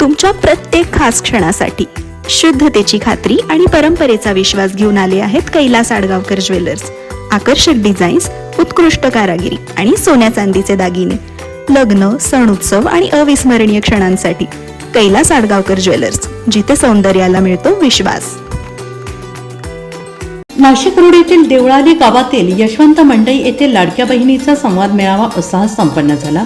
तुमच्या प्रत्येक खास क्षणासाठी. शुद्धतेची खात्री आणि परंपरेचा विश्वास घेऊन आले आहेत कैलास आडगावकर ज्वेलर्स. आकर्षक डिझाईन्स उत्कृष्ट कारागिरी आणि सोन्या चांदीचे दागिने. लग्न सण उत्सव आणि अविस्मरणीय क्षणांसाठी कैलास आडगावकर ज्वेलर्स जिथे सौंदर्याला मिळतो विश्वास. नाशिक रोड येथील देवळाली गावातील यशवंत मंडई येथे लाडक्या बहिणीचा संवाद मेळावा असा संपन्न झाला.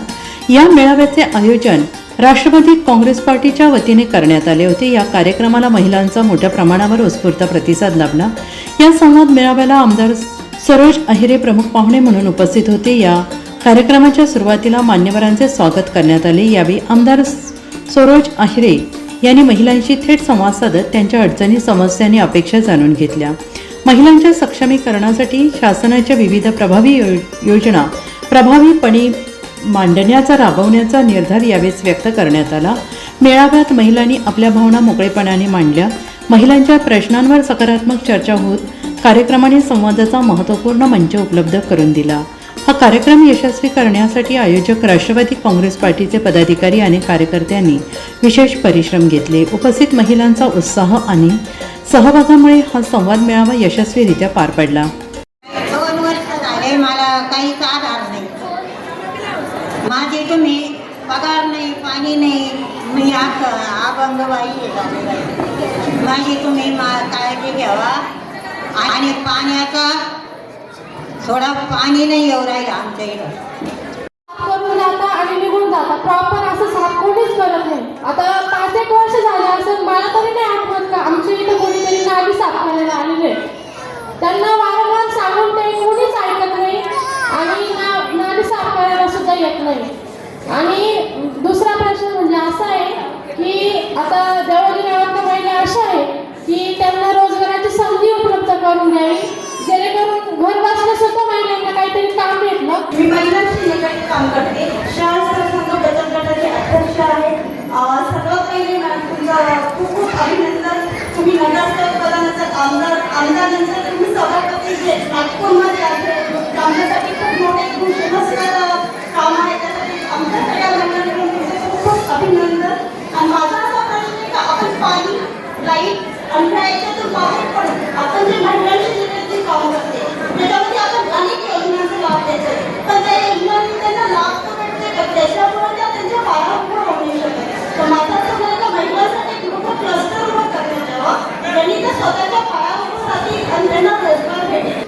या मेळाव्याचे आयोजन राष्ट्रवादी काँग्रेस पार्टीच्या वतीने करण्यात आले होते. या कार्यक्रमाला महिलांचा मोठ्या प्रमाणावर उत्स्फूर्त प्रतिसाद लाभला. या संवाद मेळाव्याला आमदार सरोज अहिरे प्रमुख पाहुणे म्हणून उपस्थित होते. या कार्यक्रमाच्या सुरुवातीला मान्यवरांचे स्वागत करण्यात आले. यावेळी आमदार सरोज अहिरे यांनी महिलांशी थेट संवाद साधत त्यांच्या अडचणी समस्या आणि अपेक्षा जाणून घेतल्या. महिलांच्या सक्षमीकरणासाठी शासनाच्या विविध प्रभावी यो- योजना प्रभावीपणे मांडण्याचा राबवण्याचा निर्धार यावेळेस व्यक्त करण्यात आला. मेळाव्यात महिलांनी आपल्या भावना मोकळेपणाने मांडल्या. महिलांच्या प्रश्नांवर सकारात्मक चर्चा होत कार्यक्रमाने संवादाचा महत्त्वपूर्ण मंच उपलब्ध करून दिला. हा कार्यक्रम यशस्वी करण्यासाठी आयोजक राष्ट्रवादी काँग्रेस पार्टीचे पदाधिकारी आणि कार्यकर्त्यांनी विशेष परिश्रम घेतले. उपस्थित महिलांचा उत्साह आणि सहभागामुळे हा संवाद मेळावा यशस्वीरित्या पार पडला दोन वर्ष झाले मला काहीच आधार नाही माझे तुम्ही पगार नाही पाणी नाही मी आज अभंगबाई झालेला माझी तुम्ही मा काळजी घ्यावा. आणि पाण्याचा थोडा पाणी नाही येऊ राहील आमच्या इथं. करून जाता आणि निघून जाता प्रॉपर असं साफ कोणीच करत नाही आता पाच एक वर्ष झाले असं मला तरी नाही आठवत का आमच्या इथं कोणीतरी नाली साफ करायला आलेले त्यांना वारंवार सांगून ते कोणीच ऐकत नाही आणि ना नाली साफ करायला सुद्धा येत नाही आणि दुसरा प्रश्न म्हणजे असा आहे की आता देवळी गावातल्या महिला अशा आहे की त्यांना रोजगाराची संधी उपलब्ध करून द्यावी जेणेकरून घर बसल्या सुद्धा महिलांना काहीतरी काम भेटलं. मी महिलांशी निगडीत काम करते. शाळा संघ बचत गटाचे अध्यक्ष आहे सर्वात पहिले मॅम तुमचं खूप खूप अभिनंदन. तुम्ही नगरसेवक पदानंतर आमदार आमदारांचं तुम्ही सभापती जे नागपूरमध्ये आहे. आमच्यासाठी खूप मोठे खूप नमस्कार काम आहे त्यासाठी आमच्या सगळ्या महिलांकडून तुमचे खूप खूप अभिनंदन आणि माझा असा प्रश्न आहे का आपण पाणी लाइट आणि ह्या याच्यातून बाहेर पडू आपण जे महिलांशी निगडीत काम करते त्याच्यामध्ये आपण अनेक योजनांचा लाभ देतो पण त्या योजनांनी त्यांना लाभ तर भेटते पण त्याच्यामुळे त्या त्यांच्या पायावर होऊ नाही शकत तर माझा असं म्हणणं आहे का महिलांसाठी एक मोठं क्लस्टर उभं करण्यात यावं त्यांनी त्या स्वतःच्या पायावर राहतील आणि त्यांना रोजगार भेटेल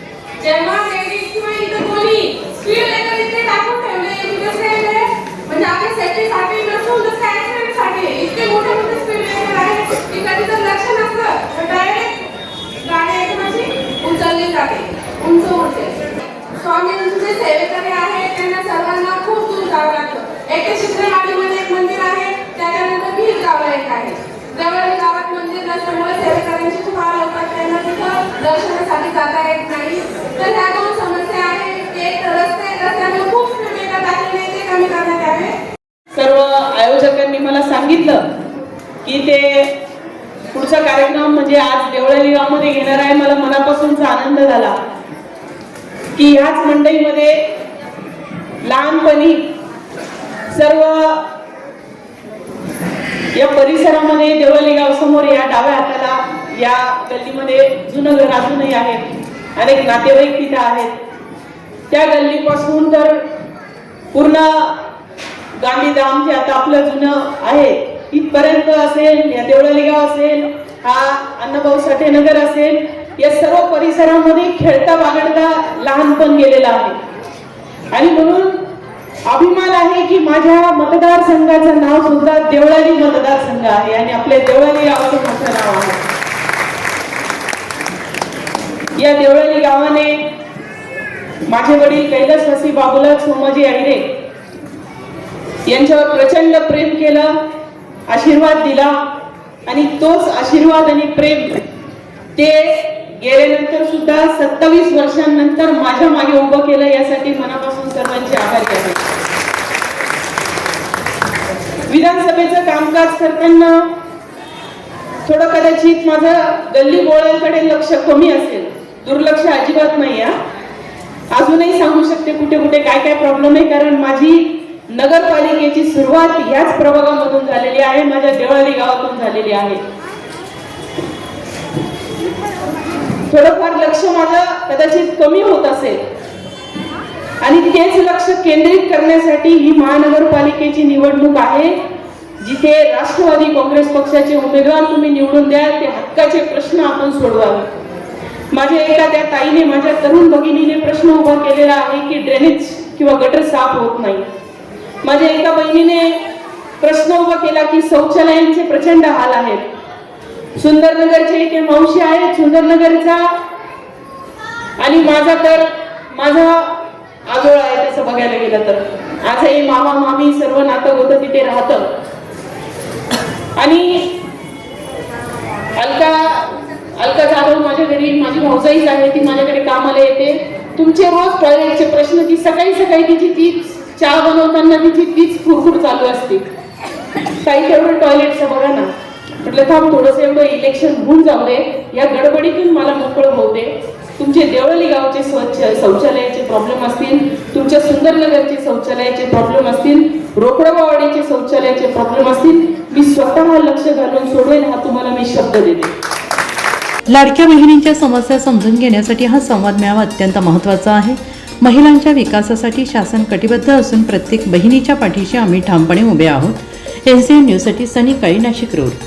जेव्हा लेडीज किंवा इतर कोणी स्पीड ब्रेकर इथे टाकून ठेवले तिथे ठेवले म्हणजे आपल्या सेफ्टीसाठी नसून दुसऱ्या ऍक्सिडेंटसाठी इतके मोठे मोठे स्पीड ब्रेकर की कधी तर लक्ष नसतं. तर डायरेक्ट गाडी एकमेची उचलली जाते. उंच उडते स्वामींचे जे सेवेकरी आहेत त्यांना सर्वांना खूप दूर जावं लागतं. एक ते एक मंदिर आहे त्याच्यानंतर वीर गावला एक आहे. जवळ गावात मंदिर नसल्यामुळे सेवेकऱ्यांची खूप हाल होतात त्यांना तिथं दर्शनासाठी जाता येत नाही. तर ह्या दोन समस्या आहेत. एक रस्ते रस्त्यामुळे खूप ते कमी करण्यात यावे. सर्व आयोजकांनी मला सांगितलं की ते पुढचा कार्यक्रम म्हणजे आज देवळाली गावामध्ये घेणार आहे. मला मनापासूनचा आनंद झाला की ह्याच मंडईमध्ये लहानपणी सर्व या परिसरामध्ये देवळाली गाव समोर या डाव्या हाताला या गल्लीमध्ये जुनं घर अजूनही आहे. अनेक नातेवाईक तिथे आहेत. त्या गल्लीपासून तर पूर्ण गांधीधाम जे आता आपलं जुनं आहे इथपर्यंत असेल या देवळाली गाव असेल हा अण्णाभाऊ साठे नगर असेल या सर्व परिसरामध्ये खेळता बागडता लहानपण गेलेलं आहे. आणि म्हणून अभिमान आहे की माझ्या मतदारसंघाचं नाव सुद्धा देवळाली मतदारसंघ आहे आणि आपल्या देवळाली गावाचं मोठं नाव आहे. या देवळाली गावाने माझे वडील कैलासवासी बाबूलाल सोमाजी आईने यांच्यावर प्रचंड प्रेम केलं आशीर्वाद दिला आणि तोच आशीर्वाद आणि प्रेम ते गेल्यानंतर सुद्धा सत्तावीस वर्षांनंतर माझ्या मागे उभं केलं यासाठी मनापासून सर्वांचे आभार केले विधानसभेचं कामकाज करताना थोडं कदाचित माझं गल्ली बोळ्यांकडे लक्ष कमी असेल. दुर्लक्ष अजिबात नाही हा. अजूनही सांगू शकते कुठे कुठे काय काय प्रॉब्लेम आहे कारण माझी नगरपालिकेची सुरुवात याच प्रभागामधून झालेली आहे माझ्या देवळाली गावातून झालेली आहे. थोडंफार लक्ष माझं कदाचित कमी होत असेल. आणि तेच लक्ष केंद्रित करण्यासाठी ही महानगरपालिकेची निवडणूक आहे जिथे राष्ट्रवादी काँग्रेस पक्षाचे उमेदवार तुम्ही निवडून द्या ते हक्काचे प्रश्न आपण सोडवावे माझ्या एका त्या ताईने माझ्या तरुण भगिनीने प्रश्न उभा केलेला आहे की ड्रेनेज किंवा गटर साफ होत नाही. माझ्या एका बहिणीने प्रश्न उभा केला की शौचालयांचे प्रचंड हाल आहेत. सुंदरनगरचे इथे मावशी आहेत सुंदरनगरचा आणि माझा तर माझा आजोळ आहे तसं बघायला गेलं तर. आजही मामा मामी सर्व नातं होतं तिथे राहतं. आणि अलका अलका जाधव माझ्या घरी माझी भाऊजाईच आहे ती माझ्याकडे कामाला येते. तुमचे रोज टॉयलेटचे प्रश्न ती सकाळी सकाळी तिची तीच चहा बनवताना तिची तीच फुरफुर चालू असते. काही तेवढं टॉयलेटचं बघा ना. म्हटलं थांब थोडंसं एवढं इलेक्शन होऊन जाऊ दे. या गडबडीतून मला मोकळं होऊ दे. तुमचे देवळली गावचे स्वच्छ शौचालयाचे प्रॉब्लेम असतील. तुमच्या सुंदरनगरचे शौचालयाचे प्रॉब्लेम असतील. रोकडवाडीचे शौचालयाचे प्रॉब्लेम असतील. मी स्वतः लक्ष घालून सोडवेल हा तुम्हाला मी शब्द देते. लाडक्या बहिणींच्या समस्या समजून घेण्यासाठी हा संवाद मेळावा अत्यंत महत्त्वाचा आहे. महिलांच्या विकासासाठी शासन कटिबद्ध असून प्रत्येक बहिणीच्या पाठीशी आम्ही ठामपणे उभे आहोत. एन सी एन न्यूजसाठी सनी काळी नाशिक रोड.